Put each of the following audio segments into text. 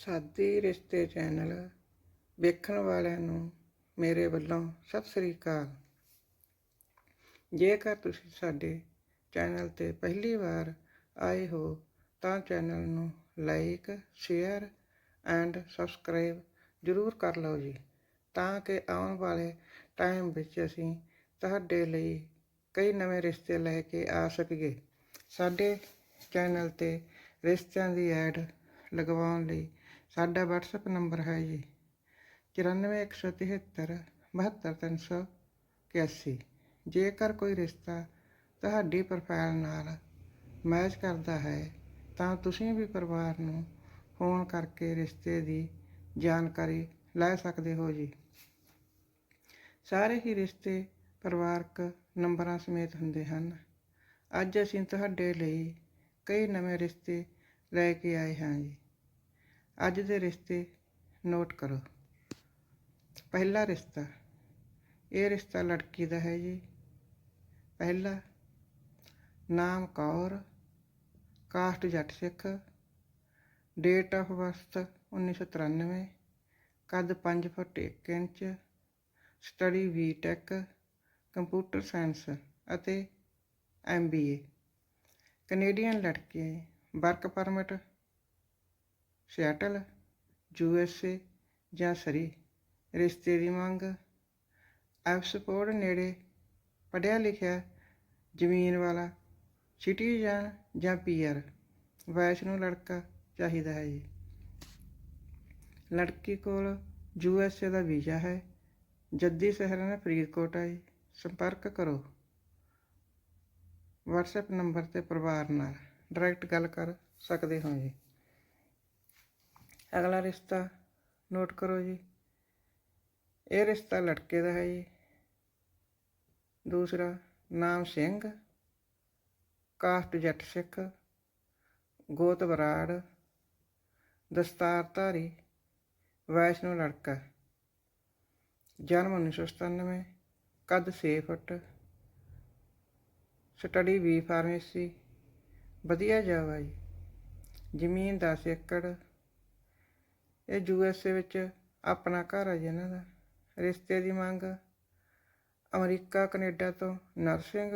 ਸਾਦੀ ਰਿਸ਼ਤੇ ਚੈਨਲ ਵੇਖਣ ਵਾਲਿਆਂ ਨੂੰ ਮੇਰੇ ਵੱਲੋਂ ਸਤਿ ਸ੍ਰੀ ਅਕਾਲ। ਜੇਕਰ ਤੁਸੀਂ ਸਾਡੇ ਚੈਨਲ ਤੇ ਪਹਿਲੀ ਵਾਰ ਆਏ ਹੋ, ਤਾਂ ਚੈਨਲ ਨੂੰ ਲਾਈਕ, ਸ਼ੇਅਰ ਐਂਡ ਸਬਸਕ੍ਰਾਈਬ ਜ਼ਰੂਰ ਕਰ ਲਓ ਜੀ, ਤਾਂ ਕਿ ਆਉਣ ਵਾਲੇ ਟਾਈਮ ਵਿੱਚ ਅਸੀਂ ਤੁਹਾਡੇ ਲਈ ਕਈ ਨਵੇਂ ਰਿਸ਼ਤੇ ਲੈ ਕੇ ਆ ਸਕੀਏ। ਸਾਡੇ ਚੈਨਲ ਤੇ ਰਿਸ਼ਤਿਆਂ ਦੀ ਐਡ ਲਗਵਾਉਣ ਲਈ ਸਾਡਾ WhatsApp ਨੰਬਰ ਹੈ ਜੀ 94173 72381 ਜੇਕਰ ਕੋਈ ਰਿਸ਼ਤਾ ਤੁਹਾਡੀ ਪ੍ਰੋਫਾਈਲ ਨਾਲ ਮੈਚ ਕਰਦਾ ਹੈ, ਤਾਂ ਤੁਸੀਂ ਵੀ ਪਰਿਵਾਰ ਨੂੰ ਫੋਨ ਕਰਕੇ ਰਿਸ਼ਤੇ ਦੀ ਜਾਣਕਾਰੀ ਲੈ ਸਕਦੇ ਹੋ ਜੀ। ਸਾਰੇ ਹੀ ਰਿਸ਼ਤੇ ਪਰਿਵਾਰਕ ਨੰਬਰਾਂ ਸਮੇਤ ਹੁੰਦੇ ਹਨ। ਅੱਜ ਅਸੀਂ ਤੁਹਾਡੇ ਲਈ ਕਈ ਨਵੇਂ ਰਿਸ਼ਤੇ ਲੈ ਕੇ ਆਏ ਹਾਂ ਜੀ। ਅੱਜ ਦੇ ਰਿਸ਼ਤੇ ਨੋਟ ਕਰੋ। ਪਹਿਲਾ ਰਿਸ਼ਤਾ, ਇਹ ਰਿਸ਼ਤਾ ਲੜਕੀ ਦਾ ਹੈ ਜੀ। ਪਹਿਲਾ, ਨਾਮ ਕੌਰ, ਕਾਸਟ ਜੱਟ ਸਿੱਖ ਡੇਟ ਆਫ ਬਰਥ 1993 ਕੱਦ 5 ਫੁੱਟ 1 ਇੰਚ ਸਟੱਡੀ ਵੀ ਟੈਕ ਕੰਪਿਊਟਰ ਸਾਇੰਸ ਅਤੇ ਐਮਬੀਏ ਕੈਨੇਡੀਅਨ ਲੜਕੀ ਹੈ ਵਰਕ ਪਰਮਿਟ ਸਿਆਟਲ ਏ ਜਾਂ ਸਰੀ, ਰਿਸ਼ਤੇ ਦੀ ਮੰਗ। ਐਪਸਪੋਰਟ ਨੇੜੇ ਪੜ੍ਹਿਆ ਲਿਖਿਆ ਜ਼ਮੀਨ ਵਾਲਾ ਸਿਟੀਜ਼ਨ ਜਾਂ ਪੀਆਰ ਵੈਸ਼ਨੂ ਲੜਕਾ ਚਾਹੀਦਾ ਹੈ ਜੀ। ਲੜਕੀ ਕੋਲ ਯੂ ਐੱਸ ਏ ਦਾ ਵੀਜ਼ਾ ਹੈ। ਜੱਦੀ ਸ਼ਹਿਰ ਫਰੀਦਕੋਟ ਹੈ ਜੀ ਸੰਪਰਕ ਕਰੋ। WhatsApp ਨੰਬਰ ਤੇ ਪਰਿਵਾਰ ਨਾਲ ਡਾਇਰੈਕਟ ਗੱਲ ਕਰ ਸਕਦੇ ਹੋ ਜੀ। ਅਗਲਾ ਰਿਸ਼ਤਾ ਨੋਟ ਕਰੋ ਜੀ। ਇਹ ਰਿਸ਼ਤਾ ਲੜਕੇ ਦਾ ਹੈ ਜੀ। ਦੂਸਰਾ, ਨਾਮ ਸਿੰਘ। ਕਾਸਟ ਜੱਟ ਸਿੱਖ। ਗੋਤ ਬਰਾੜ ਦਸਤਾਰਧਾਰੀ। ਵੈਸ਼ਨੂ ਲੜਕਾ। ਜਨਮ 1997 ਕੱਦ 6 ਫੁੱਟ। Study B pharmacy. ਵਧੀਆ ਜੋਬ ਹੈ ਜੀ। ਜ਼ਮੀਨ 10 ਏਕੜ। ਇਹ ਯੂ ਐੱਸ ਏ ਵਿੱਚ ਆਪਣਾ ਘਰ ਹੈ ਜੀ ਇਹਨਾਂ ਦਾ। ਰਿਸ਼ਤੇ ਦੀ ਮੰਗ, ਅਮਰੀਕਾ, ਕੈਨੇਡਾ ਤੋਂ ਨਰਸਿੰਗ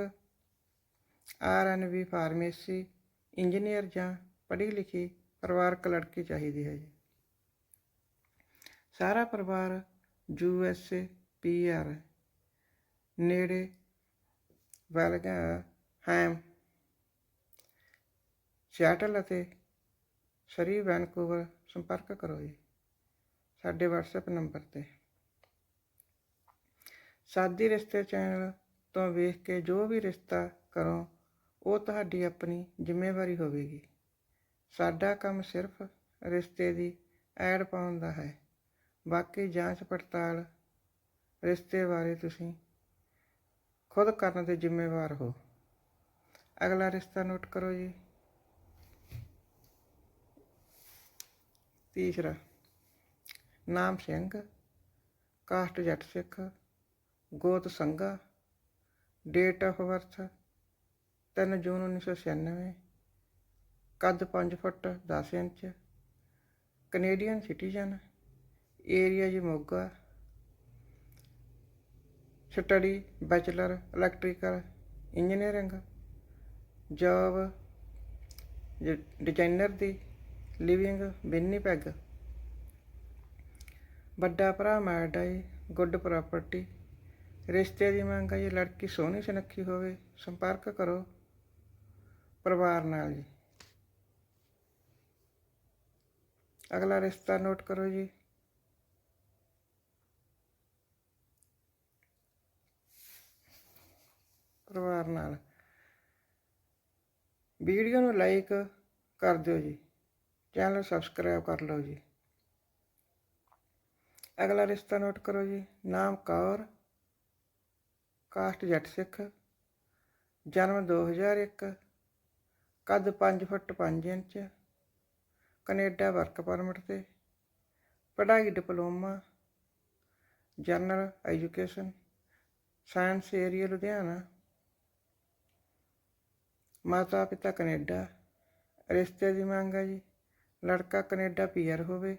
ਆਰਐਨਬੀ ਫਾਰਮੇਸੀ, ਇੰਜੀਨੀਅਰ ਜਾਂ ਪੜ੍ਹੀ ਲਿਖੀ ਪਰਿਵਾਰਕ ਲੜਕੀ ਚਾਹੀਦੀ ਹੈ ਜੀ। ਸਾਰਾ ਪਰਿਵਾਰ U S A USA PR ਨੇੜੇ ਵੈਲਗਾ, ਹੈਮ, ਸਿਆਟਲ ਅਤੇ ਸਰੀ ਵੈਨਕੂਵਰ ਸੰਪਰਕ ਕਰੋ ਜੀ। ਸਾਡੇ WhatsApp ਨੰਬਰ ਤੇ। ਸਾਦੀ ਰਿਸ਼ਤੇ ਚੈਨਲ ਤੋਂ ਵੇਖ ਕੇ ਜੋ ਵੀ ਰਿਸ਼ਤਾ ਕਰੋ, ਉਹ ਤੁਹਾਡੀ ਆਪਣੀ ਜ਼ਿੰਮੇਵਾਰੀ ਹੋਵੇਗੀ। ਸਾਡਾ ਕੰਮ ਸਿਰਫ ਰਿਸ਼ਤੇ ਦੀ ਐਡ ਪਾਉਣ ਦਾ ਹੈ। ਬਾਕੀ ਜਾਂਚ ਪੜਤਾਲ ਰਿਸ਼ਤੇ ਬਾਰੇ ਤੁਸੀਂ ਖੁਦ ਕਰਨ ਦੇ ਜ਼ਿੰਮੇਵਾਰ ਹੋ। ਅਗਲਾ ਰਿਸ਼ਤਾ ਨੋਟ ਕਰੋ ਜੀ। ਤੀਸਰਾ। ਨਾਮ ਸਿੰਘ, ਕਾਸਟ ਜੱਟ ਸਿੱਖ, ਗੋਤ Sangha, date of birth 3 June 1996 ਕੱਦ 5 foot 10 inch Canadian citizen area ji Moga study, bachelor, electrical, engineering, job designer ਦੀ, ਲਿਵਿੰਗ ਵਿਨੀਪੈਗ ਵੱਡਾ ਭਰਾ ਮੈਰਿਡ ਹੈ ਗੁੱਡ ਪ੍ਰਾਪਰਟੀ ਰਿਸ਼ਤੇ ਦੀ ਮੰਗ ਹੈ ਜੀ, ਲੜਕੀ ਸੋਹਣੀ ਸੁਨੱਖੀ ਹੋਵੇ, ਸੰਪਰਕ ਕਰੋ, ਪਰਿਵਾਰ ਨਾਲ ਜੀ। ਅਗਲਾ ਰਿਸ਼ਤਾ ਨੋਟ ਕਰੋ ਜੀ। ਪਰਿਵਾਰ ਨਾਲ। ਵੀਡੀਓ ਨੂੰ ਲਾਈਕ ਕਰ ਦਿਓ ਜੀ। ਚੈਨਲ ਸਬਸਕ੍ਰਾਈਬ ਕਰ ਲਓ ਜੀ। ਅਗਲਾ ਰਿਸ਼ਤਾ ਨੋਟ ਕਰੋ ਜੀ। ਨਾਮ ਕੌਰ, ਕਾਸਟ ਜੱਟ ਸਿੱਖ, ਜਨਮ 2001 ਕੱਦ 5 foot 5 inch, Canada work permit ਤੇ, ਪੜ੍ਹਾਈ diploma, general education, science area Ludhiana, ਮਾਤਾ ਪਿਤਾ ਕੈਨੇਡਾ, ਰਿਸ਼ਤੇ ਦੀ ਮੰਗ ਹੈ ਜੀ। ਲੜਕਾ ਕੈਨੇਡਾ ਪੀਆਰ ਹੋਵੇ,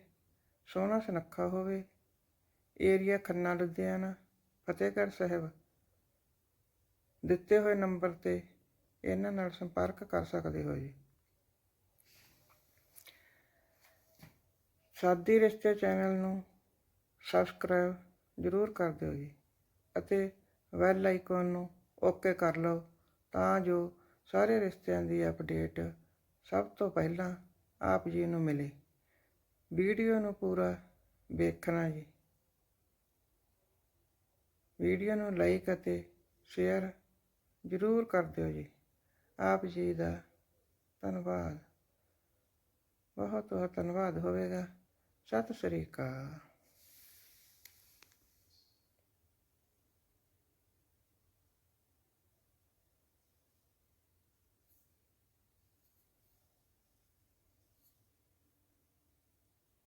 ਸੋਹਣਾ ਸੁਨੱਖਾ ਹੋਵੇ ਏਰੀਆ ਖੰਨਾ, ਲੁਧਿਆਣਾ, ਫਤਿਹਗੜ੍ਹ ਸਾਹਿਬ। ਦਿੱਤੇ ਹੋਏ ਨੰਬਰ ਤੇ ਇਹਨਾਂ ਨਾਲ ਸੰਪਰਕ ਕਰ ਸਕਦੇ ਹੋ ਜੀ। ਸਾਦੀ ਰਿਸ਼ਤੇ ਚੈਨਲ ਨੂੰ ਸਬਸਕ੍ਰਾਈਬ ਜ਼ਰੂਰ ਕਰ ਦਿਓ ਜੀ ਅਤੇ ਵੈਲ ਆਈਕਨ ਨੂੰ ਓਕੇ ਕਰ ਲਓ ਤਾਂ ਜੋ ਸਾਰੇ ਰਿਸ਼ਤਿਆਂ ਦੀ ਅਪਡੇਟ ਸਭ ਤੋਂ ਪਹਿਲਾਂ ਆਪ ਜੀ ਨੂੰ ਮਿਲੇ। ਵੀਡੀਓ ਨੂੰ ਪੂਰਾ ਵੇਖਣਾ ਜੀ। ਵੀਡੀਓ ਨੂੰ ਲਾਈਕ ਅਤੇ ਸ਼ੇਅਰ ਜ਼ਰੂਰ ਕਰ ਦਿਓ ਜੀ। ਆਪ ਜੀ ਦਾ ਧੰਨਵਾਦ। ਬਹੁਤ ਬਹੁਤ ਧੰਨਵਾਦ ਹੋਵੇਗਾ। ਸਤਿ ਸ੍ਰੀ ਅਕਾਲ।